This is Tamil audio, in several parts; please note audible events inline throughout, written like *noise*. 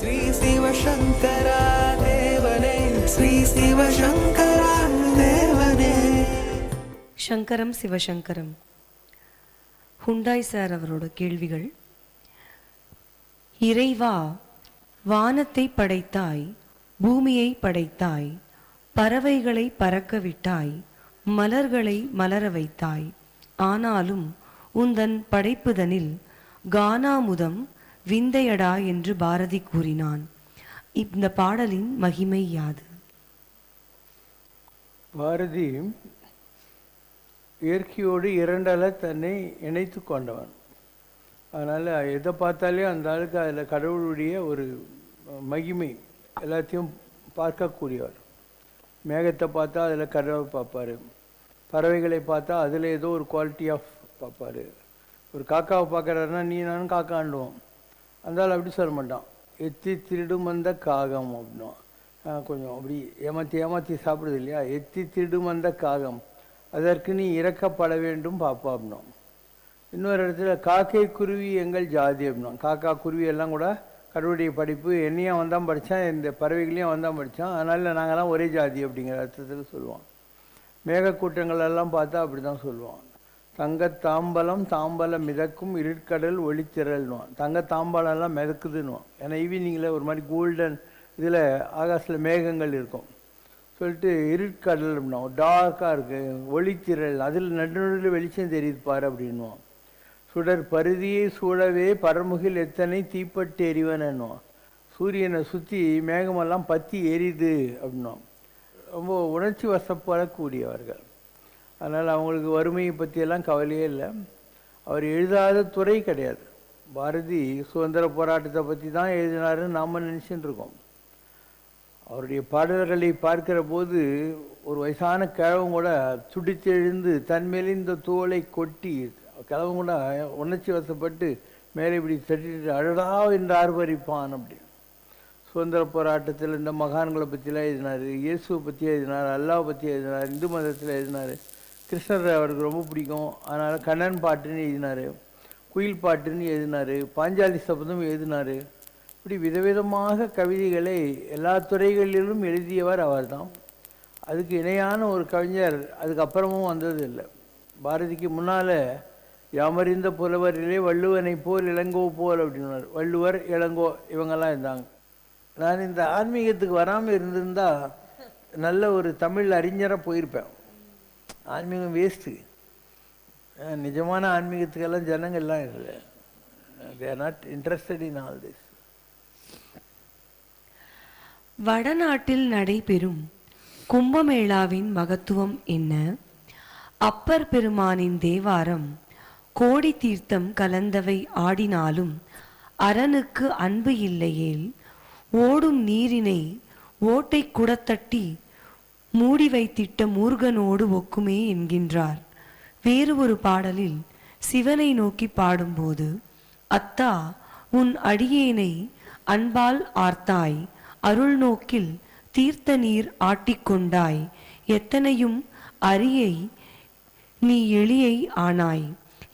ஸ்ரீ சிவசங்கரா தேவனே ஸ்ரீ சிவசங்கரா தேவனே. சங்கரம் சிவசங்கரம். ஹுண்டாய் சார் அவரோட கேள்விகள். இறைவா வானத்தை படைத்தாய் பூமியை படைத்தாய் பறவைகளை பறக்க விட்டாய் மலர்களை மலர வைத்தாய். ஆனாலும் உந்தன் படைப்புதனில் கானாமுதம் விந்தையடா என்று பாரதி கூறினான். இந்த பாடலின் மகிமை யாது? பாரதி இயற்கையோடு இரண்டால தன்னை இணைத்து கொண்டவன். அதனால் எதை பார்த்தாலே அந்த ஆளுக்கு அதில் கடவுளுடைய ஒரு மகிமை எல்லாத்தையும் பார்க்கக்கூடியவர். மேகத்தை பார்த்தா அதில் கடவுள் பார்ப்பார். பறவைகளை பார்த்தா அதில் ஏதோ ஒரு குவாலிட்டி ஆஃப் பார்ப்பார். ஒரு காக்காவை பார்க்குறாருன்னா நீ நானும் காக்காண்டுவோம் அந்த அப்படி சொல்ல மாட்டான். எத்தி திருடும் வந்த காகம் அப்படின்னா கொஞ்சம் அப்படி ஏமாற்றி ஏமாற்றி சாப்பிடுது இல்லையா? எத்தி திருடும் வந்த காகம். அதற்கு நீ இறக்கப்பட வேண்டும் பாப்பா அப்படின்னோம் இன்னொரு இடத்துல காக்கை குருவி எங்கள் ஜாதி அப்படின்னோம் காக்கா குருவி எல்லாம் கூட கடவுளுடைய படிப்பு என்னையும் அவன் தான் படித்தான் இந்த பறவைகளையும் அவன் தான் படித்தான் அதனால் நாங்கள்லாம் ஒரே ஜாதி அப்படிங்கிற அர்த்தத்தில் சொல்லுவான். மேகக்கூட்டங்கள் எல்லாம் பார்த்தா அப்படி தான் சொல்லுவான். தங்க தாம்பலம் தாம்பலம் மிதக்கும் இருட்கடல் ஒளித்திரள்னுவான். தங்க தாம்பாலம் எல்லாம் மிதக்குதுன்னுவான். ஏன்னா ஈவினிங்கில் ஒரு மாதிரி கோல்டன் இதில் ஆகாசில் மேகங்கள் இருக்கும். சொல்லிட்டு இருட்கடல் அப்படின்னா டார்க்காக இருக்குது ஒளித்திரள் அதில் நடுநடுவில் வெளிச்சம் தெரியுது பாரு அப்படின்வான் சுடர் பருதியை சூழவே பரமுகில் எத்தனை தீப்பட்டு எரிவனுவான் சூரியனை சுற்றி மேகமெல்லாம் பற்றி எரியுது அப்படின்னோம் ரொம்ப உணர்ச்சி வசப்படக்கூடியவர்கள். அதனால் அவங்களுக்கு வறுமையை பற்றியெல்லாம் கவலையே இல்லை. அவர் எழுதாத துறை கிடையாது. பாரதி சுதந்திர போராட்டத்தை பற்றி தான் எழுதினாருன்னு நாம் நினச்சிட்டு இருக்கோம். அவருடைய பாடல்களை பார்க்கிற போது ஒரு வயசான கிழவன் கூட துடித்தெழுந்து தன்மேல் இந்த தோலை கொட்டி கிழவன் கூட உணர்ச்சி வசப்பட்டு மேலே இப்படி தட்டிட்டு அழடா என்று ஆர்வரிப்பான் அப்படி சுதந்திர போராட்டத்தில் இந்த மகான்களை பற்றிலாம் எழுதினார் இயேசுவை பற்றி எழுதினார் அல்லாவை பற்றி எழுதினார் இந்து மதத்தில் எழுதினார். கிருஷ்ணர் அவருக்கு ரொம்ப பிடிக்கும். அதனால் கண்ணன் பாட்டுன்னு எழுதினார். குயில் பாட்டுன்னு எழுதினார். பாஞ்சாலி சபதம் எழுதினார். இப்படி விதவிதமாக கவிதைகளை எல்லா துறைகளிலும் எழுதியவர் அவர்தான். அதுக்கு இணையான ஒரு கவிஞர் அதுக்கப்புறமும் வந்தது இல்லை பாரதிக்கு முன்னால் யாமறிந்த புலவரிலே வள்ளுவனை போல் இளங்கோ போல் அப்படின்னார். வள்ளுவர் இளங்கோ இவங்கெல்லாம் இருந்தாங்க. நான் இந்த ஆன்மீகத்துக்கு வராமல் இருந்திருந்தால் நல்ல ஒரு தமிழ் அறிஞராக போயிருப்பேன். ஆன்மீகம் வேஸ்ட்டு நிஜமான ஆன்மீகத்துக்கெல்லாம் ஜனங்கள்லாம் இல்லை. They are not interested in all this வடநாட்டில் நடைபெறும் கும்பமேளாவின் மகத்துவம் என்ன? அப்பர் பெருமானின் தேவாரம் கோடி தீர்த்தம் கலந்தவை ஆடினாலும் அரனுக்கு அன்பு இல்லையேல் ஓடும் நீரினை ஓட்டை குடத்தட்டி மூடி வைத்திட்ட மூர்கனோடு ஒக்குமே என்கின்றார். வேறு ஒரு பாடலில் சிவனை நோக்கி பாடும்போது அத்தா உன் அடியேனை அன்பால் ஆர்த்தாய் அருள் நோக்கில் தீர்த்த நீர் ஆட்டிக்கொண்டாய் எத்தனையும் அரியை நீ எளியை ஆனாய்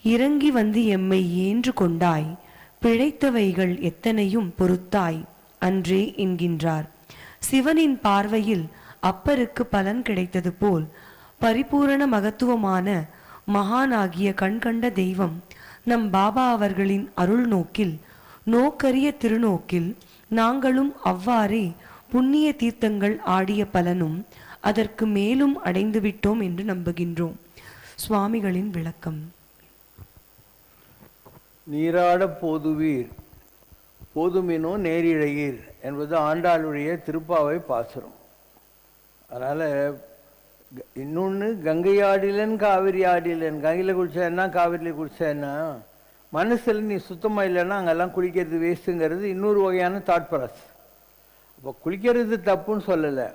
இறங்கி வந்து எம்மை ஏன்று கொண்டாய் பிழைத்தவைகள் எத்தனையும் பொறுத்தாய் அன்றே என்கின்றார். சிவனின் பார்வையில் அப்பருக்கு பலன் கிடைத்தது போல் பரிபூரண மகத்துவமான மகானாகிய கண்கண்ட தெய்வம் நம் பாபா அவர்களின் அருள் நோக்கில் நோக்கரிய திருநோக்கில் நாங்களும் அவ்வாறே புண்ணிய தீர்த்தங்கள் ஆடிய பலனும் அதற்கு மேலும் அடைந்து விட்டோம் என்று நம்புகின்றோம். சுவாமிகளின் விளக்கம். நீராட போதுவீர் போதுமினோ நேரிழையீர் என்பது ஆண்டாளுடைய திருப்பாவை பாசுரம். அதனால் இன்னொன்று கங்கை ஆடிலன்னு காவிரி ஆடிலன். கங்கையில் குளிச்சா காவிரியில் குளிச்சா மனசில் நீ சுத்தமாக இல்லைன்னா அங்கெல்லாம் குளிக்கிறது வேஸ்ட்டுங்கிறது இன்னொரு வகையான தாட் ப்ராஸ் அப்போ குளிக்கிறது தப்புன்னு சொல்லலை.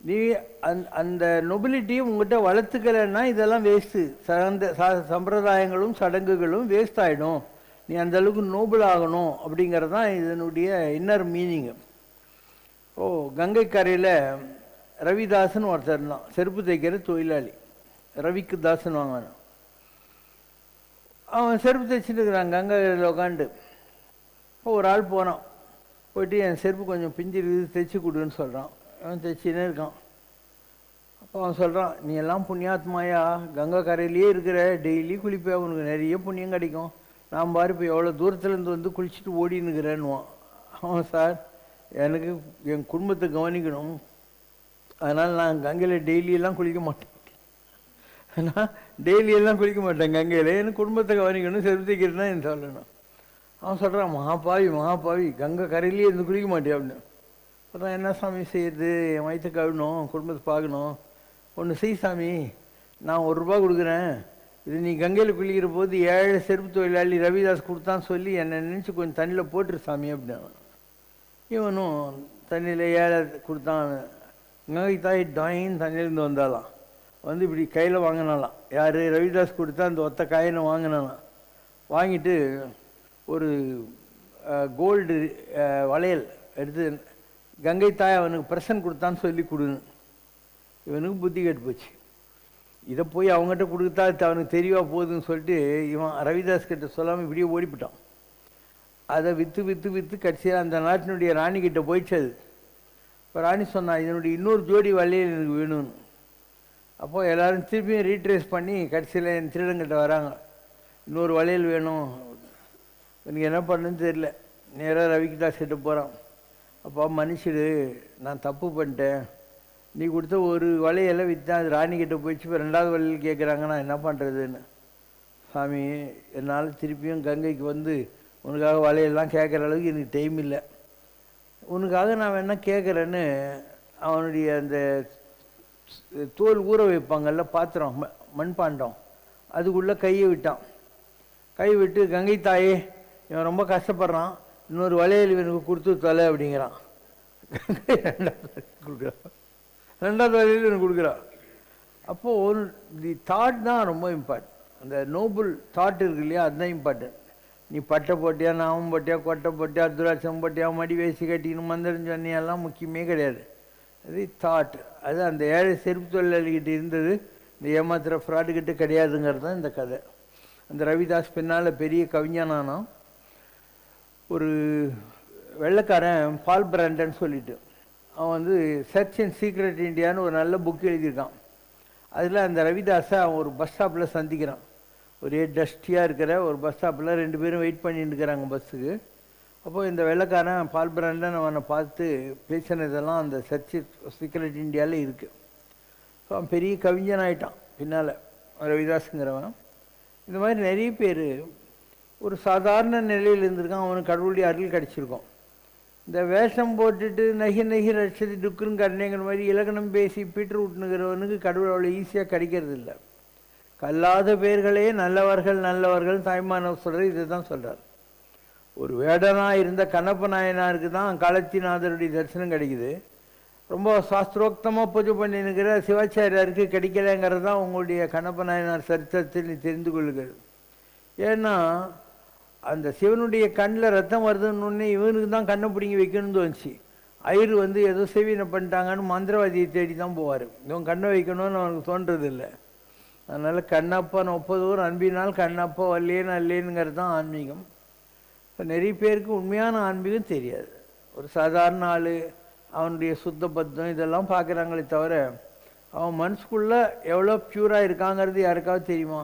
நீ அந் அந்த நொபிலிட்டி உங்கள்கிட்ட வளர்த்துக்கலைன்னா இதெல்லாம் வேஸ்ட்டு சந்த ச- சம்பிரதாயங்களும் சடங்குகளும் வேஸ்ட் ஆகிடும் நீ அந்தளவுக்கு நோபிள் நோபல் ஆகணும் அப்படிங்கிறது தான் இதனுடைய இன்னர் மீனிங்கு ஓ கங்கை கரையில் ரவிதாசன் ஒருத்தர் இருந்தான். செருப்பு தைக்கிற தொழிலாளி. ரவிக்கு தாசன் வாங்கினான் அவன் செருப்பு தைச்சிட்டு இருக்கிறான். கங்கையில் உட்காந்து ஒரு ஆள் போனான். போயிட்டு என் செருப்பு கொஞ்சம் பிஞ்சிருக்குது தைச்சி கொடுன்னு சொல்கிறான் அவன் தைச்சின்னு இருக்கான். அப்போ அவன் சொல்கிறான் நீ எல்லாம் புண்ணியாத்மாயா? கங்கை கரையிலேயே இருக்கிற டெய்லி குளிப்பே உனக்கு நிறைய புண்ணியம் கிடைக்கும். நான் பாரு இப்போ எவ்வளோ தூரத்துலேருந்து வந்து குளிச்சுட்டு ஓடினுக்கிறேன்னுவான் அவன் சார் எனக்கு என் குடும்பத்தை கவனிக்கணும். அதனால் நான் கங்கையில் டெய்லியெல்லாம் குளிக்க மாட்டேன். நான் டெய்லியெல்லாம் குளிக்க மாட்டேன் கங்கையில். எனக்கு குடும்பத்தை கவனிக்கணும் செலுத்திக்கிறேன்னா என்று சொல்லணும்? அவன் சொல்கிறான் மகாபாவி மகாபாவி கங்கை கரையிலேயே இருந்து குளிக்க மாட்டேன் அப்படின்னு. அப்புறம் என்ன சாமி செய்யுது என் வயிற்று கழுணும் குடும்பத்தை பார்க்கணும். ஒன்று செய் சாமி நான் ஒரு ரூபா கொடுக்குறேன். இது நீ கங்கையில் குளிக்கிற போது ஏழை செருப்பு தொழிலாளி ரவிதாஸ் கொடுத்தான்னு சொல்லி என்னை நினச்சி கொஞ்சம் தண்ணியில் போட்டுரு சாமி அப்படின்னு. இவனும் தண்ணியில் ஏழை கொடுத்தான். கங்கை தாய் டாயின்னு தண்ணியிலேருந்து வந்தாலாம் வந்து இப்படி கையில் வாங்கினாலாம் யார்? ரவிதாஸ் கொடுத்தா அந்த ஒத்த காயினை வாங்கினாலாம் வாங்கிட்டு ஒரு கோல்டு வளையல் எடுத்து கங்கை தாய் அவனுக்கு பிரசன்ட் கொடுத்தான்னு சொல்லி கொடுன்னு இவனுக்கு புத்தி கெட்டு போச்சு. இதை போய் அவங்ககிட்ட கொடுத்தா அது அவனுக்கு தெரியவா போகுதுன்னு சொல்லிட்டு இவன் ரவிதாஸ் கிட்ட சொல்லாமல் இப்படியே ஓடிப்பிட்டான் அதை விற்று விற்று விற்று கடைசியாக அந்த நாட்டினுடைய ராணிக்கிட்ட போயிடுச்சு அது. இப்போ ராணி சொன்னா இதனுடைய இன்னொரு ஜோடி வளையல் எனக்கு வேணும்னு அப்போது எல்லாரும் திருப்பியும் ரீட்ரேஸ் பண்ணி கடைசியில் என் திருடங்கிட்ட வராங்க. இன்னொரு வளையல் வேணும். எனக்கு என்ன பண்ணுன்னு தெரியல. நேராக ரவிக்கிட்டா செட்டு போகிறான் அப்போ மன்னிச்சிடு. நான் தப்பு பண்ணிட்டேன். நீ கொடுத்த ஒரு வலையெல்லாம் விற்றேன் அது ராணிக்கிட்ட போயிடுச்சு. இப்போ ரெண்டாவது வலையில் கேட்குறாங்க நான் என்ன பண்ணுறதுன்னு சாமி என்னால் திருப்பியும் கங்கைக்கு வந்து உனக்காக வலையெல்லாம் கேட்குற அளவுக்கு எனக்கு டைம் இல்லை. உனக்காக நான் என்ன கேட்குறேன்னு அவனுடைய அந்த தோல் ஊற வைப்பாங்கல்ல பாத்திரம் ம- மண்பாண்டம். அதுக்குள்ளே கையை விட்டான். கை விட்டு கங்கை தாயே இவன் ரொம்ப கஷ்டப்படுறான். இன்னொரு வளையல் இவனுக்கு கொடுத்து தொலை அப்படிங்கிறான். *laughs* ரெண்டாவது கொடுக்குறான் ரெண்டாவது வளையல் இவனுக்கு கொடுக்குறான் அப்போது ஒரு தி தாட் தான் ரொம்ப இம்பார்ட்டன்ட் அந்த நோபல் தாட் இருக்கு இல்லையா அதுதான் இம்பார்ட்டன்ட் நீ பட்டை போட்டியா நாமம் போட்டியா கொட்டை போட்டியா துராட்சம் போட்டியா மடி வேசி கட்டிக்கணும் மந்திரம் சொன்னியெல்லாம் முக்கியமே கிடையாது. அது தாட் அது அந்த ஏழை செருப்பு தொழிலாளிகிட்ட இருந்தது. இந்த ஏமாத்துகிற ஃப்ராடுகிட்ட கிடையாதுங்கிறது தான் இந்த கதை. அந்த ரவிதாஸ் பின்னால் பெரிய கவிஞனானான் ஒரு வெள்ளைக்காரன் பால் பிராண்டன்னு சொல்லிட்டு. அவன் வந்து சர்ச் அண்ட் சீக்ரெட் இண்டியான்னு ஒரு நல்ல புக் எழுதியிருக்கான். அதில் அந்த ரவிதாஸை அவன் ஒரு பஸ் ஸ்டாப்பில் சந்திக்கிறான். ஒரே டஸ்டியாக இருக்கிற ஒரு பஸ் ஸ்டாப்பில் ரெண்டு பேரும் வெயிட் பண்ணிட்டு இருக்கிறாங்க பஸ்ஸுக்கு அப்போது இந்த வெள்ளைக்காரன் பால் பிராண்டன் அவனை பார்த்து பேசினதெல்லாம் அந்த சர்ச்சு சீக்ரெட் இந்தியாவில் இருக்குது ஸோ அவன் பெரிய கவிஞன் ஆயிட்டான் பின்னால் ரவிதாஸுங்கிறவன். இந்த மாதிரி நிறைய பேர் ஒரு சாதாரண நிலையில் இருந்திருக்கான் அவனுக்கு கடவுளுடைய அருள் கிடச்சிருக்கோம். இந்த வேஷம் போட்டுட்டு நகி நகி ரட்சதி டுக்குன்னு கருணைங்கிற மாதிரி இலக்கணம் பேசி பீட்டர் விட்டுனுங்கிறவனுக்கு கடவுள் அவ்வளோ ஈஸியாக கிடைக்கிறது இல்லை கல்லாத பேர்களே நல்லவர்கள் நல்லவர்கள் தாய்மானவர் சொல்கிற இதை தான் சொல்கிறார் ஒரு வேடனாக இருந்த கண்ணப்ப நாயனாருக்கு தான் களத்திநாதருடைய தரிசனம் கிடைக்குது. ரொம்ப சாஸ்திரோக்தமாக பூஜை பண்ணினுக்கிற சிவாச்சாரியாருக்கு கிடைக்கலங்கிறது தான் உங்களுடைய கண்ணப்ப நாயனார் சரித்திரத்தில் நீ தெரிந்து கொள்ளுகிறது. ஏன்னா அந்த சிவனுடைய கண்ணில் ரத்தம் வருதுன்னு இவனுக்கு தான் கண்ணை பிடிங்கி வைக்கணும்னு தோணுச்சு. ஐயர் வந்து ஏதோ செவினை பண்ணிட்டாங்கன்னு மந்திரவாதியை தேடி தான் போவார். இவன் கண்ணை வைக்கணும்னு அவனுக்கு தோன்றதில்லை. அதனால் கண்ணப்பன் ஒப்பதோர் அன்பினால் கண்ணப்பா வல்லேன் அல்லேனுங்கிறது தான் ஆன்மீகம். இப்போ நிறைய பேருக்கு உண்மையான ஆன்மீகம் தெரியாது. ஒரு சாதாரண ஆள் அவனுடைய சுத்த பத்தம் இதெல்லாம் பார்க்குறாங்களே தவிர அவன் மனசுக்குள்ளே எவ்வளோ ப்யூராக இருக்காங்கிறது யாருக்காவது தெரியுமா?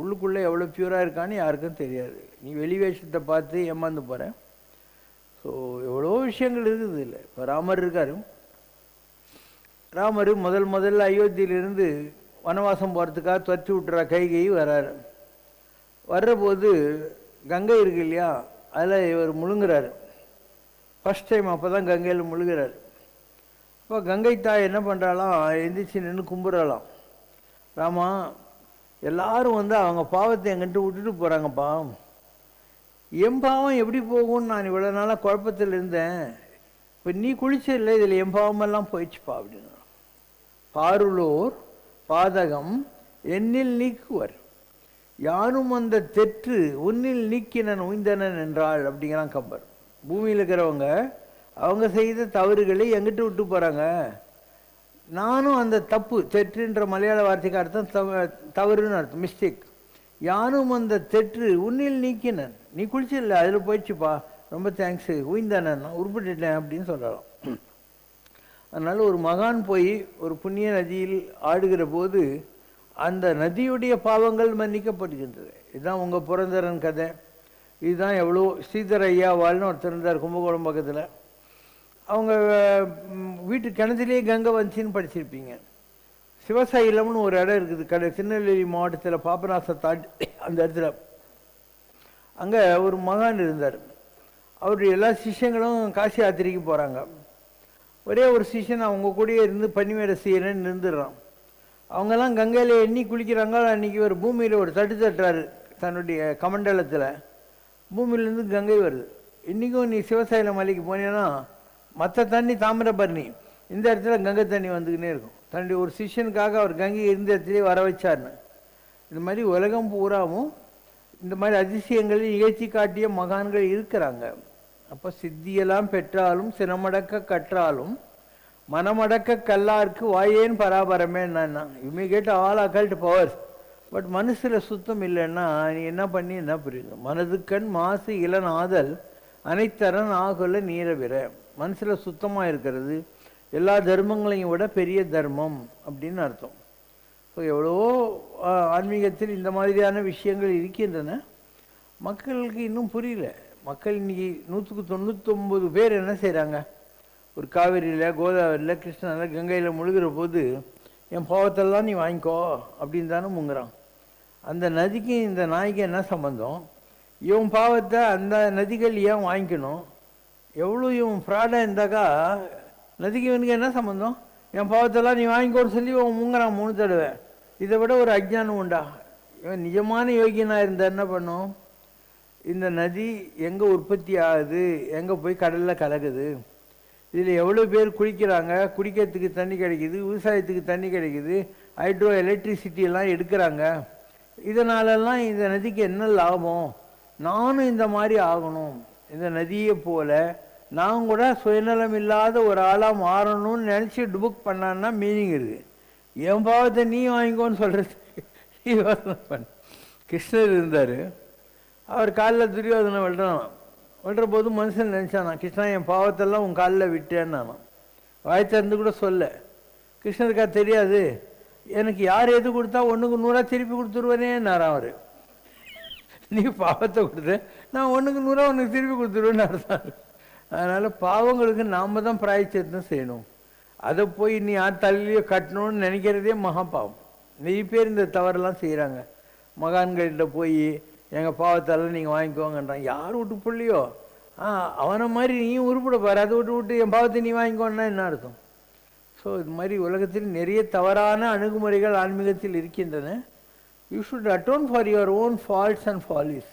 உள்ளுக்குள்ளே எவ்வளோ ப்யூராக இருக்கான்னு யாருக்கும் தெரியாது. நீ வெளி வேஷத்தை பார்த்து ஏமாந்து போகிற ஸோ எவ்வளோ விஷயங்கள் இருக்குது இல்லை இப்போ ராமர் இருக்காரு. ராமர் முதல் முதல்ல அயோத்தியிலிருந்து வனவாசம் போகிறதுக்காக துவச்சி விட்டுற கைகை வராரு வர்றபோது கங்கை இருக்கு இல்லையா? அதில் இவர் முழுங்குறாரு. ஃபஸ்ட் டைம் அப்போ தான் கங்கையில் முழுகிறார். அப்போ கங்கை தாய் என்ன பண்ணுறாளாம் எந்திரிச்சு நின்று கும்பிட்றாலாம் ராமா எல்லாரும் வந்து அவங்க பாவத்தை எங்கிட்ட விட்டுட்டு போகிறாங்கப்பா என் பாவம் எப்படி போகும்னு நான் இவ்வளோ நாளாக குழப்பத்தில் இருந்தேன். இப்போ நீ குளிச்சதில்லை இதில் என் பாவமெல்லாம் போயிடுச்சுப்பா அப்படின்னு. பாருளோர் பாதகம் என்னில் நீக்குவர். யானும் அந்த தெற்று உன்னில் நீக்கினன் உய்ந்தனன் என்றாள் அப்படிங்கிறான் கம்பர். பூமியில் இருக்கிறவங்க அவங்க செய்த தவறுகளை எங்கிட்ட விட்டு போகிறாங்க நானும் அந்த தப்பு தெற்றுன்ற மலையாள வார்த்தைக்கு அர்த்தம் தவ தவறுன்னு அர்த்தம் மிஸ்டேக் யானும் அந்த தெற்று உன்னில் நீக்கினன். நீ குளிச்சில்ல அதில் போயிடுச்சுப்பா ரொம்ப தேங்க்ஸு உயிந்தனன் நான் உருப்பிட்டுட்டேன் அப்படின்னு சொல்லலாம் அதனால் ஒரு மகான் போய் ஒரு புண்ணிய நதியில் ஆடுகிற போது அந்த நதியுடைய பாவங்கள் மன்னிக்கப்படுகின்றது. இதுதான் உங்கள் புரந்தரன் கதை. இதுதான் எவ்வளோ ஸ்ரீதர் ஐயாவால்னு ஒருத்தர் இருந்தார் கும்பகோணம் பக்கத்தில். அவங்க வீட்டு கிணத்துலேயே கங்கை வந்துச்சின்னு படிச்சிருப்பீங்க. சிவசைலம்னு ஒரு இடம் இருக்குது. கடை திருநெல்வேலி மாவட்டத்தில் பாபநாசம் தாண்டி அந்த இடத்துல. அங்கே ஒரு மகான் இருந்தார். அவருடைய எல்லா சிஷ்யங்களும் காசி யாத்திரைக்கு போகிறாங்க ஒரே ஒரு சீசன் அவங்க கூடயே இருந்து பனிமேடை செய்கிறேன்னு இருந்துடுறான் அவங்கெல்லாம் கங்கையில் எண்ணி குளிக்கிறாங்க அன்றைக்கி ஒரு பூமியில் ஒரு தட்டு தட்டுறாரு தன்னுடைய கமண்டலத்தில். பூமியிலேருந்து கங்கை வருது. இன்றைக்கும் நீ சிவசைல மலைக்கு போனீங்கன்னா மற்ற தண்ணி தாமிரபரணி இந்த இடத்துல கங்கை தண்ணி வந்துக்கினே இருக்கும். தன்னுடைய ஒரு சிஷியனுக்காக அவர் கங்கை இருந்த இடத்துலேயே வர வச்சார்னு. இந்த மாதிரி உலகம் பூராவும் இந்த மாதிரி அதிசயங்களை நிகழ்ச்சி காட்டிய மகான்கள் இருக்கிறாங்க. அப்போ சித்தியெல்லாம் பெற்றாலும் சினமடக்க கற்றாலும் மனமடக்க கல்லாருக்கு வாயேன் பராபரமே என்னன்னா you all occult powers but மனசில் சுத்தம் இல்லைன்னா நீ என்ன பண்ணி என்ன புரியுது? மனதுக்கண் மாசு இளநாதல் அனைத்தரன் ஆகல நீரவிர மனசில் சுத்தமாக இருக்கிறது எல்லா தர்மங்களையும் விட பெரிய தர்மம் அப்படின்னு அர்த்தம். ஸோ எவ்வளவோ ஆன்மீகத்தில் இந்த மாதிரியான விஷயங்கள் இருக்கின்றன மக்களுக்கு இன்னும் புரியல. மக்கள் இன்னைக்கு நூற்றுக்கு தொண்ணூத்தொம்பது பேர் என்ன செய்கிறாங்க ஒரு காவேரியில் கோதாவரியில் கிருஷ்ணாவில் கங்கையில் முழுகிற போது என் பாவத்தெல்லாம் நீ வாங்கிக்கோ அப்படின்னு தானே முங்குறான். அந்த நதிக்கு இந்த நாய்க்கு என்ன சம்மந்தம் இவன் பாவத்தை அந்த நதிகள் ஏன் வாங்கிக்கணும்? எவ்வளோ இவன் ஃப்ராடாக இருந்தாக்கா நதிக்கு இவனுக்கு என்ன சம்மந்தம் என் பாவத்தெல்லாம் நீ வாங்கிக்கோன்னு சொல்லி இவன் முங்குறான் மூணு தடவை. இதை விட ஒரு அஜ்ஞானம் உண்டா? இவன் நிஜமான யோகியனாக இருந்தால் என்ன பண்ணும்? இந்த நதி எங்கே உற்பத்தி ஆகுது? எங்கே போய் கடலில் கலக்குது? இதில் எவ்வளோ பேர் குளிக்கிறாங்க? குடிக்கிறதுக்கு தண்ணி கிடைக்குது விவசாயத்துக்கு தண்ணி கிடைக்குது ஹைட்ரோ எலக்ட்ரிசிட்டியெல்லாம் எடுக்கிறாங்க. இதனாலெல்லாம் இந்த நதிக்கு என்ன லாபம்? நானும் இந்த மாதிரி ஆகணும். இந்த நதியை போல் நான் கூட சுயநலம் இல்லாத ஒரு ஆளாக மாறணும்னு நினச்சி டுபுக் பண்ணான்னா மீனிங் இருக்குது என் பாவத்தை நீ வாங்கிக்கோன்னு சொல்கிறது யோசனை பண்ண. கிருஷ்ணர் இருந்தார். அவர் காலில் துரியோதனை விழுறான் விடுற போது மனுஷன் நினச்சானா கிருஷ்ணா என் பாவத்தெல்லாம் உன் காலில் விட்டேன்னானான் வாய் திறந்து கூட சொல்ல கிருஷ்ணருக்கா தெரியாது எனக்கு யார் எது கொடுத்தா ஒன்றுக்கு நூறாக திருப்பி கொடுத்துருவேனேன்னாரான் அவர். நீ பாவத்தை கொடுத்த நான் ஒன்றுக்கு நூறாக உனக்கு திருப்பி கொடுத்துருவேன்னு அர்த்தம் அதனால் பாவங்களுக்கு நாம் தான் பிராயச்சித்தம் செய்யணும். அதை போய் நீ யார் தலையிலையோ கட்டணும்னு நினைக்கிறதே மகா பாவம் நிறைய பேர் இந்த தவறெல்லாம் செய்கிறாங்க மகான்கள்கிட்ட போய் எங்கள் பாவத்தெல்லாம் நீங்கள் வாங்கிக்கோங்கன்றான். யார் விட்டு பிள்ளையோ? ஆ அவனை மாதிரி நீயும் உருப்பிட பாரு அதை விட்டு விட்டு என் பாவத்தை நீ வாங்கிக்கோன்னா என்ன அர்த்தம்? ஸோ இது மாதிரி உலகத்தில் நிறைய தவறான அணுகுமுறைகள் ஆன்மீகத்தில் இருக்கின்றன. You should atone for your own faults and follies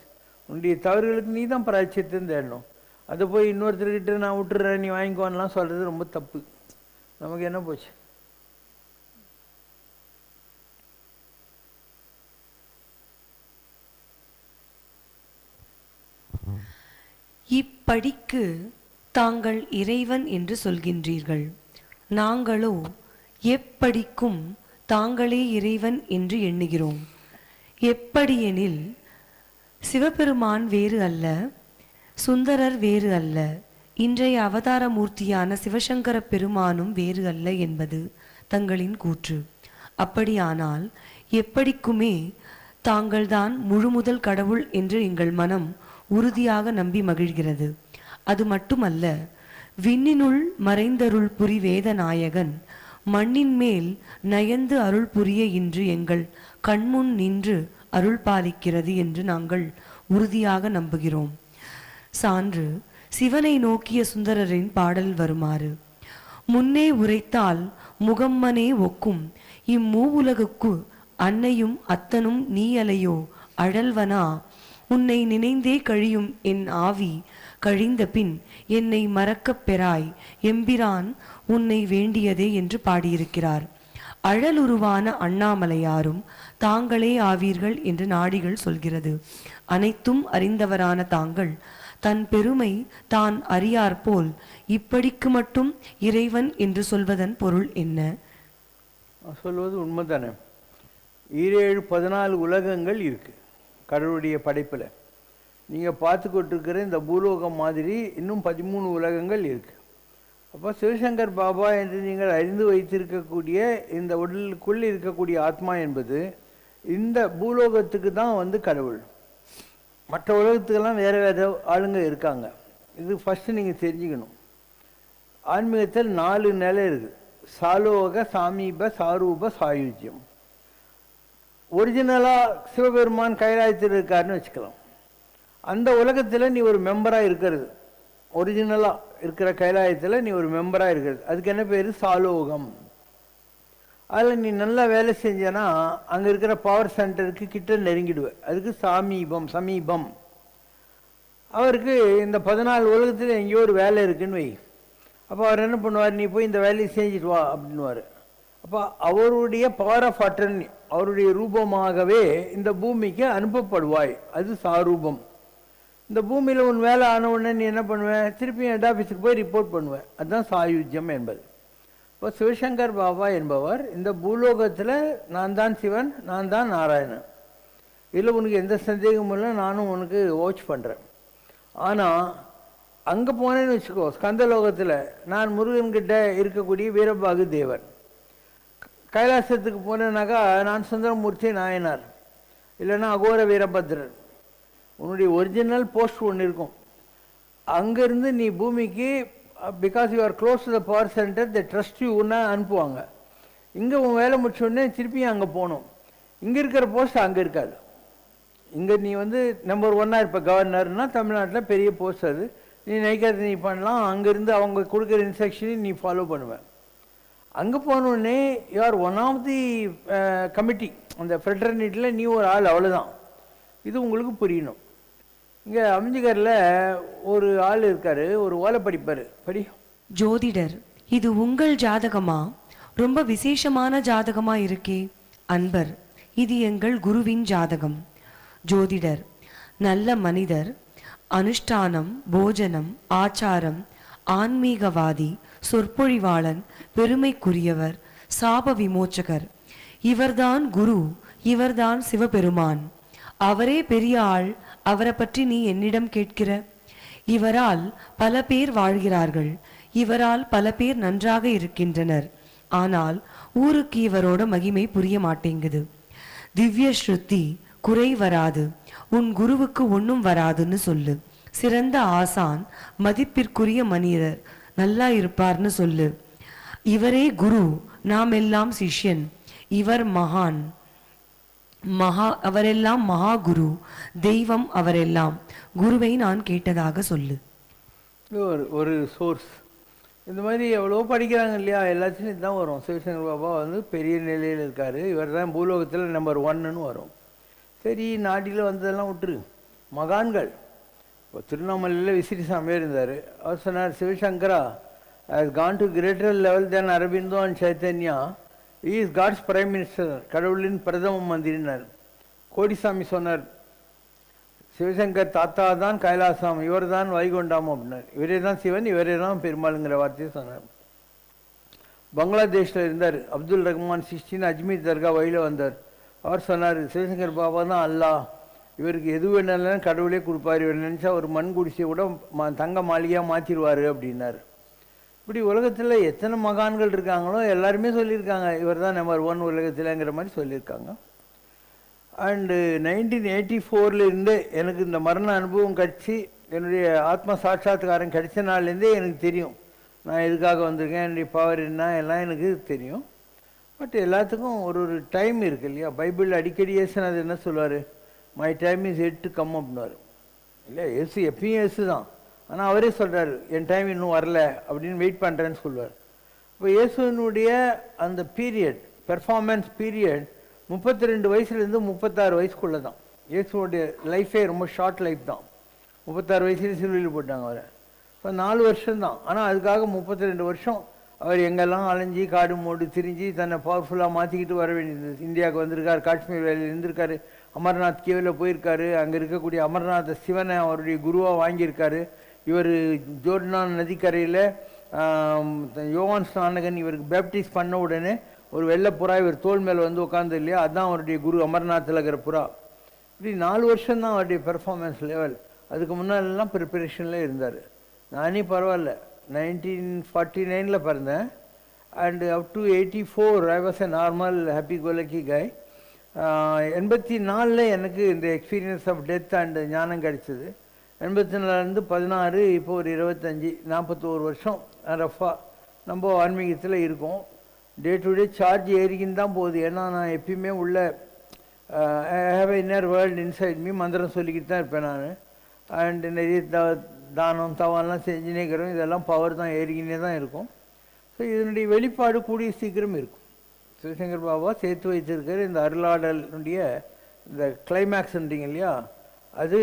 உன்னுடைய தவறுகளுக்கு நீ தான் பராட்சியத்தை தேடணும். அதை போய் இன்னொருத்தர்கிட்ட நான் விட்டுறேன் நீ வாங்கிக்கோன்னெலாம் சொல்கிறது ரொம்ப தப்பு. நமக்கு என்ன போச்சு? இப்படிக்கு தாங்கள் இறைவன் என்று சொல்கின்றீர்கள். நாங்களோ எப்படிக்கும் தாங்களே இறைவன் என்று எண்ணுகிறோம். எப்படியெனில் சிவபெருமான் வேறு அல்ல சுந்தரர் வேறு அல்ல இன்றைய அவதார மூர்த்தியான சிவசங்கர பெருமானும் வேறு அல்ல என்பது தங்களின் கூற்று. அப்படியானால் எப்படிக்குமே தாங்கள்தான் முழுமுதல் கடவுள் என்று எங்கள் மனம் உறுதியாக நம்பி மகிழ்கிறது. அது மட்டுமல்ல விண்ணினுள் மறைந்தருள் புரி வேதநாயகன் மண்ணின் மேல் நயந்து அருள் புரிய இன்று எங்கள் கண்முன் நின்று அருள் பாலிக்கிறது என்று நாங்கள் உறுதியாக நம்புகிறோம். சான்று சிவனை நோக்கிய சுந்தரரின் பாடல் வருமாறு முன்னே உரைத்தால் முகம்மனே ஒக்கும் இம்மூவுலகுக்கு அன்னையும் அத்தனும் நீ அலையோ அழல்வனா உன்னை நினைந்தே கழியும் என் ஆவி. கழிந்த பின் என்னை மறக்கப் பெறாய். எம்பிரான் உன்னை வேண்டியதே என்று பாடியிருக்கிறார். அழலுருவான அண்ணாமலையாரும் தாங்களே ஆவீர்கள் என்று நாடிகள் சொல்கிறது. அனைத்தும் அறிந்தவரான தாங்கள் தன் பெருமை தான் அறியார் போல் இப்படிக்கு மட்டும் இறைவன் என்று சொல்வதன் பொருள் என்ன? சொல்வது உண்மைதானே. ஏழு பதினாலு உலகங்கள் இருக்கு. கடவுளுடைய படைப்பில். நீங்கள் பார்த்துக்கிட்டு இருக்கிற இந்த பூலோகம் மாதிரி இன்னும் பதிமூணு உலகங்கள் இருக்குது அப்போ சிவசங்கர் பாபா என்று நீங்கள் அறிந்து வைத்திருக்கக்கூடிய இந்த உடலுக்குள் இருக்கக்கூடிய ஆத்மா என்பது இந்த பூலோகத்துக்கு தான் வந்து கடவுள். மற்ற உலகத்துக்கெல்லாம் வேறு வேறு ஆளுங்க இருக்காங்க. இது ஃபஸ்ட்டு நீங்கள் தெரிஞ்சுக்கணும். ஆன்மீகத்தில் நாலு நிலை இருக்குது சாலோக சாமீப சாரூப சாயுஜ்யம். ஒரிஜினலாக சிவபெருமான் கைலாயத்தில் இருக்காருன்னு வச்சுக்கலாம். அந்த உலகத்தில் நீ ஒரு மெம்பராக இருக்கிறது. ஒரிஜினலாக இருக்கிற கைலாயத்தில் நீ ஒரு மெம்பராக இருக்கிறது. அதுக்கு என்ன பேர்? சாலோகம். அதில் நீ நல்லா வேலை செஞ்சேன்னா அங்கே இருக்கிற பவர் சென்டருக்கு கிட்ட நெருங்கிடுவ. அதுக்கு சாமீபம் சமீபம். அவருக்கு இந்த பதினாலு உலகத்தில் எங்கேயோ ஒரு வேலை இருக்குன்னு வை. அப்போ அவர் என்ன பண்ணுவார்? நீ போய் இந்த வேலையை செஞ்சுட்டு வா அப்படின்வார் அப்போ அவருடைய பவர் ஆஃப் அட்டர்னி அவருடைய ரூபமாகவே இந்த பூமிக்கு அனுப்பப்படுவாய். அது சாரூபம். இந்த பூமியில் உன் வேலை ஆன உடனே நீ என்ன பண்ணுவேன் திருப்பி ஹெட் ஆஃபீஸுக்கு போய் ரிப்போர்ட் பண்ணுவேன் அதுதான் சாயுஜ்யம் என்பது. இப்போ சிவசங்கர் பாபா என்பவர் இந்த பூலோகத்தில் நான் தான் சிவன் நான் தான் நாராயணன். இதில் உனக்கு எந்த சந்தேகமும் இல்லை நானும் உனக்கு வாட்ச் பண்ணுறேன் ஆனால் அங்கே போனேன்னு வச்சுக்கோ ஸ்கந்தலோகத்தில் நான் முருகன்கிட்ட இருக்கக்கூடிய வீரபாகு தேவன். கைலாசத்துக்கு போனேனாக்கா நான் சுந்தரமூர்த்தி நாயனார். இல்லைன்னா அகோர வீரபத்ரர். உன்னுடைய ஒரிஜினல் போஸ்ட் ஒன்று இருக்கும். அங்கேருந்து நீ பூமிக்கு because you are close to the power centre the trust யூன்னா அனுப்புவாங்க. இங்கே உன் வேலை முடிச்சோடனே திருப்பியும் அங்கே போகணும். இங்கே இருக்கிற போஸ்ட் அங்கே இருக்காது. இங்கே நீ வந்து நம்பர் ஒன்னாக இருப்ப கவர்னர்னா தமிழ்நாட்டில் பெரிய போஸ்ட் அது. நீ நினைக்கிறது நீ பண்ணலாம். அங்கேருந்து அவங்க கொடுக்குற இன்ஸ்ட்ரக்ஷனையும் நீ ஃபாலோ பண்ணுவேன் அங்கே போனோடனே you are one of the committee அந்த ஃபெட்ரனிட்டியில் நீ ஒரு ஆள் அவ்வளோதான் இது உங்களுக்கு புரியணும். இங்கே அமிஞ்சிகரில் ஒரு ஆள் இருக்கார் ஒரு ஓலை படிப்பார். படி. ஜோதிடர் இது உங்கள் ஜாதகமா? ரொம்ப விசேஷமான ஜாதகமா இருக்கே. அன்பர் இது எங்கள் குருவின் ஜாதகம். ஜோதிடர் நல்ல மனிதர் அனுஷ்டானம் போஜனம் ஆச்சாரம் ஆன்மீகவாதி சொற்பொழிவாளன் பெருமைக்குரியவர் சாப விமோச்சகர் இவர்தான் குரு இவர்தான் சிவபெருமான். அவரே பெரிய ஆள் அவரை பற்றி நீ என்னிடம் கேட்கிற? இவரால் பல பேர் வாழ்கிறார்கள் இவரால் பல பேர் நன்றாக இருக்கின்றனர். ஆனால் ஊருக்கு இவரோட மகிமை புரிய மாட்டேங்குது. திவ்ய ஸ்ருதி குறை வராது உன் குருவுக்கு ஒன்றும் வராதுன்னு சொல்லு. சிறந்த ஆசான் மதிப்பிற்குரிய மனிதர் நல்லா இருப்பார்னு சொல்லு. இவரே குரு நாம் எல்லாம் சிஷ்யன். இவர் மகான். மகா அவரெல்லாம் மகா குரு தெய்வம் அவரெல்லாம். குருவை நான் கேட்டதாக சொல்லு. ஒரு ஒரு சோர்ஸ் இந்த மாதிரி எவ்வளோ படிக்கிறாங்க இல்லையா? எல்லாத்துலேயும் இதுதான் வரும். சிவசங்கர் பாபா வந்து பெரிய நிலையில் இருக்கார். இவர் தான் பூலோகத்தில் நம்பர் ஒன்னுன்னு வரும். சரி நாட்டில் வந்ததெல்லாம் விட்டுரு. மகான்கள். இப்போ திருவண்ணாமலையில் விசிறி சாமியார் இருந்தார். அவர் சொன்னார் Sivasankara has gone to greater level then Aurobindo and Chaitanya is God's prime minister கடவுளின் பிரதம மந்திரினார் கோடிசாமி சொன்னார் சிவசங்கர் தாத்தா தான் கைலாசாம் இவர் தான் வைகுண்டாம் அப்படின்னார். இவரே தான் சிவன் இவரே தான் பெருமாளுங்கிற வார்த்தையை சொன்னார். பங்களாதேஷில் இருந்தார் அப்துல் ரஹ்மான் சிஸ்டின் அஜ்மீர் தர்கா வழியில் வந்தார். அவர் சொன்னார் சிவசங்கர் பாபா தான் அல்லாஹ் இவருக்கு எது வேணாலும் கடவுளே கொடுப்பாரு. இவர் நினச்சா ஒரு மண் குடிசையை கூட மா தங்க மாளிகையாக மாற்றிடுவார் அப்படின்னார். இப்படி உலகத்தில் எத்தனை மகான்கள் இருக்காங்களோ எல்லாருமே சொல்லியிருக்காங்க. இவர் தான் நம்பர் ஒன் உலகத்தில்ங்கிற மாதிரி சொல்லியிருக்காங்க. அண்டு நைன்டீன் எயிட்டி ஃபோர்லேருந்து எனக்கு இந்த மரண அனுபவம் கிடச்சி என்னுடைய ஆத்ம சாட்சாத்காரம் கிடைச்ச நாள்லேருந்தே எனக்கு தெரியும். நான் எதுக்காக வந்திருக்கேன் என்னுடைய பவர் என்ன எல்லாம் எனக்கு தெரியும். பட் எல்லாத்துக்கும் ஒரு ஒரு டைம் இருக்கு இல்லையா? பைபிள் அடிக்கடி ஏசுனது என்ன சொல்லுவார்? My time is yet to come அப்படின்னாரு இல்லை எஸ் எப்பயும் எஸ்ஸு தான் ஆனால் அவரே சொல்கிறார் என் டைம் இன்னும் வரல அப்படின்னு வெயிட் பண்ணுறேன்னு சொல்லுவார். இப்போ இயேசுனுடைய அந்த பீரியட் பெர்ஃபார்மன்ஸ் பீரியட் முப்பத்தி ரெண்டு வயசுலேருந்து முப்பத்தாறு வயசுக்குள்ளே தான் இயேசுவோடைய லைஃபே ரொம்ப ஷார்ட் லைஃப் தான். முப்பத்தாறு வயசுல சிலுவையில் போட்டாங்க அவரை. இப்போ நாலு வருஷம்தான். ஆனால் அதுக்காக முப்பத்தி ரெண்டு வருஷம் அவர் எங்கெல்லாம் அலைஞ்சி காடு மூடு திரிஞ்சு தன்னை பவர்ஃபுல்லாக மாற்றிக்கிட்டு வர வேண்டியது. இந்தியாவுக்கு வந்திருக்கார் காஷ்மீர் வேலையில் இருந்திருக்காரு. அமர்நாத் கேவில் போயிருக்காரு. அங்கே இருக்கக்கூடிய அமர்நாத சிவனை அவருடைய குருவாக வாங்கியிருக்காரு. இவர் ஜோர்டான் நதிக்கரையில் யோவான் ஸ்நானகன் இவருக்கு பேப்டிஸ் பண்ண உடனே ஒரு வெள்ளை புறா இவர் தோல் மேலே வந்து உட்காந்து இல்லையா? அதுதான் அவருடைய குரு அமர்நாத்தில் இருக்கிற புறா. இப்படி நாலு வருஷம்தான் அவருடைய பெர்ஃபார்மன்ஸ் லெவல் அதுக்கு முன்னாலெல்லாம் ப்ரிப்பரேஷனில் இருந்தார். நானே பரவாயில்ல. நைன்டீன் ஃபார்ட்டி நைனில் பிறந்தேன். And up to eighty four I was a normal happy go lucky guy எண்பத்தி நாலில் எனக்கு இந்த எக்ஸ்பீரியன்ஸ் ஆஃப் டெத் அண்ட் ஞானம் கிடச்சிது. எண்பத்தி நாலுலேருந்து பதினாறு இப்போ ஒரு இருபத்தஞ்சி நாற்பத்தோரு வருஷம் ரஃபாக நம்ம ஆன்மீகத்தில் இருக்கோம். டே டு டே சார்ஜ் ஏறிக்கின்னு தான் போகுது. ஏன்னா நான் எப்பயுமே உள்ள I have inner world inside me மந்திரம் சொல்லிக்கிட்டு தான் இருப்பேன் நான். அண்ட் நிறைய த தானம் தவம்லாம் செஞ்சுனே இருக்கிறோம். இதெல்லாம் பவர் தான் ஏறிக்கின்னே தான் இருக்கும். ஸோ இதனுடைய வெளிப்பாடு கூடிய சீக்கிரம் இருக்கும். சிவசங்கர் பாபா சேர்த்து வைத்திருக்கிற இந்த அருளாடலுடைய இந்த கிளைமேக்ஸ்ன்றீங்க இல்லையா? அது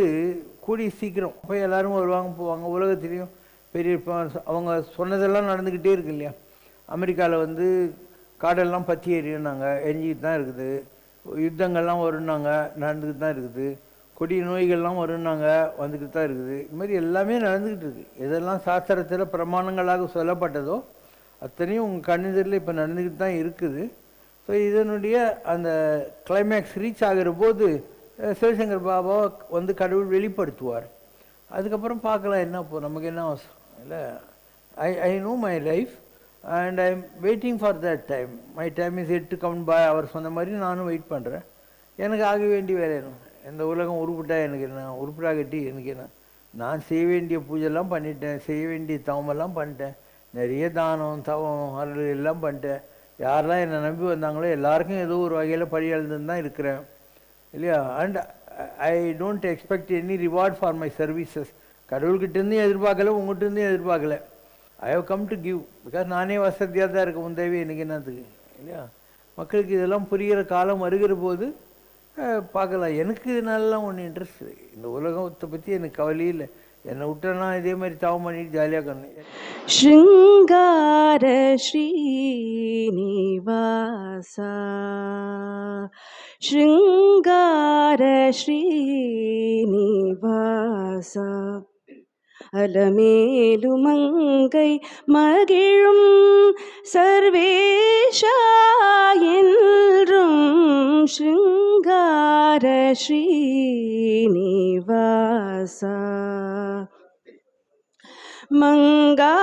கூடி சீக்கிரம். போய் எல்லோரும் வருவாங்க போவாங்க. உலகத்துலேயும் பெரிய இப்போ அவங்க சொன்னதெல்லாம் நடந்துக்கிட்டே இருக்கு இல்லையா? அமெரிக்காவில் வந்து காடெல்லாம் பற்றி எரியுனாங்க எரிஞ்சிக்கிட்டு தான் இருக்குது. யுத்தங்கள்லாம் வருன்னாங்க நடந்துக்கிட்டு தான் இருக்குது. கொடிய நோய்கள்லாம் வருன்னாங்க வந்துக்கிட்டு தான் இருக்குது. இது மாதிரி எல்லாமே நடந்துக்கிட்டு இருக்குது எதெல்லாம் சாஸ்திரத்தில் பிரமாணங்களாக சொல்லப்பட்டதோ அத்தனையும் உங்கள் கண்ணெதிரில் இப்போ நடந்துக்கிட்டு தான் இருக்குது. ஸோ இதனுடைய அந்த கிளைமேக்ஸ் ரீச் ஆகிற போது சிவசங்கர் பாபாவை வந்து கடவுள் வெளிப்படுத்துவார். அதுக்கப்புறம் பார்க்கலாம் என்ன போ நமக்கு என்ன அவசரம் இல்லை? I I know my life and I am waiting for that time my time is yet count boy அவர் சொன்ன மாதிரி நானும் வெயிட் பண்ணுறேன் எனக்கு ஆக வேண்டிய வேலை என்ன? இந்த உலகம் உருப்பிட்டா எனக்கு என்ன? உருப்பிட்டா கட்டி எனக்கு என்ன? நான் செய்ய வேண்டிய பூஜைலாம் பண்ணிட்டேன். செய்ய வேண்டிய தவமெல்லாம் பண்ணிட்டேன். நிறைய தானம் தவம் அருள் எல்லாம் பண்ணிட்டேன். யாரெல்லாம் என்னை நம்பி வந்தாங்களோ எல்லாருக்கும் ஏதோ ஒரு வகையில் பழி எழுந்துன்னு தான் இருக்கிறேன். இல்லையா? And I don't expect any reward for my services கடவுள்கிட்டேருந்தும் எதிர்பார்க்கல உங்கள்கிட்டருந்தும் எதிர்பார்க்கல. I have come to give because நானே வசதியாக தான் இருக்க முந்தையவே எனக்கு என்னத்துக்கு? இல்லையா? மக்களுக்கு இதெல்லாம் புரிகிற காலம் வருகிற போது பார்க்கலாம். எனக்கு இதனாலலாம் ஒன்றும் இன்ட்ரெஸ்ட் இந்த உலகத்தை பற்றி எனக்கு கவலையே இல்லை. என்னை விட்டனா இதே மாதிரி தவம் பண்ணிட்டு ஜாலியாக கண்ணு. ஸ்ருங்கார ஸ்ரீனிவாசா ஸ்ருங்கார ஸ்ரீனிவாசா அலமேலுமங்கை மகிழும் சர்வேஷா என்றும் ஸ்ரீனிவாசா. மங்கா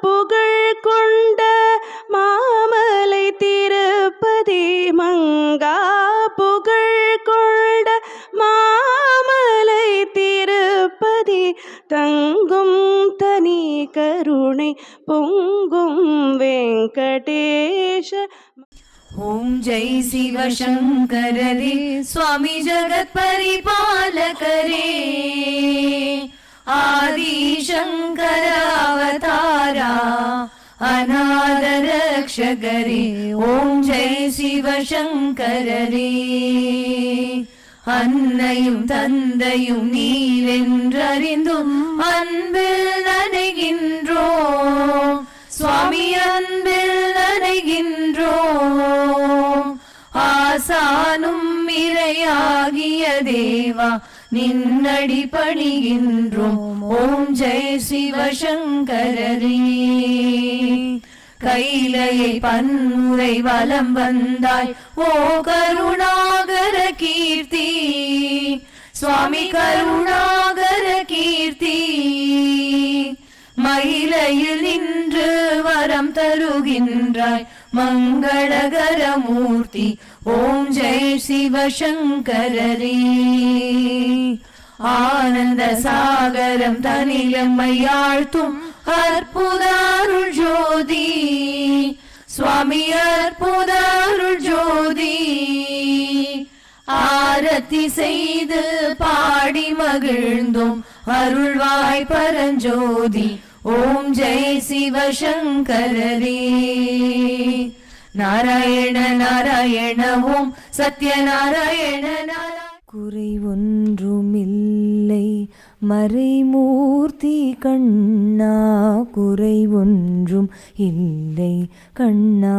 புகழ் கொண்ட மாமலை திருப்பதி. மங்கா புகழ் கொண்ட மாமலை திருப்பதி. தங்கும் தனி கருணை பொங்கும் வெங்கடேஷ. ஓம் ஜெய் சிவசங்கரே சுவாமி ஜகத் பரிபாலகரே. जगत् परिपालक रे आदिशङ्कर अवतारा अनाद रक्षक रे ॐ जय शिव शङ्कर रे அன்னையும் தந்தையும் நீரென்றறிந்தும் அன்பில் நனைகின்றோம் சுவாமி அன்பில் நனைகின்றோம் ஆசானும் இறையாகிய தேவா நின்னடி பணிகின்றோம் ஓம் ஜெய் சிவசங்கரரே. கைலையை பன்முறை வலம் வந்தாய். ஓ கருணாகர கீர்த்தி. சுவாமி கருணாகர கீர்த்தி. மயிலையில் நின்று வரம் தருகின்றாய். மங்களகர மூர்த்தி. ஓம் ஜெய் சிவசங்கரரே. ஆனந்த சாகரம் தனிலம்மையாழ்த்தும் அற்புதாருள் ஜோதி. சுவாமி அற்புதாருள் ஜோதி. ஆரத்தி செய்து பாடி மகிழ்ந்தும் அருள்வாய் பரஞ்சோதி. ஓம் ஜெய் சிவசங்கரே நாராயண நாராயணவும் சத்யநாராயண குறை ஒன்றுமில்லை மறைமூர்த்தி கண்ணா. குறை ஒன்றும் இல்லை கண்ணா.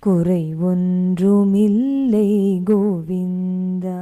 குறை ஒன்றுமில்லை கோவிந்தா.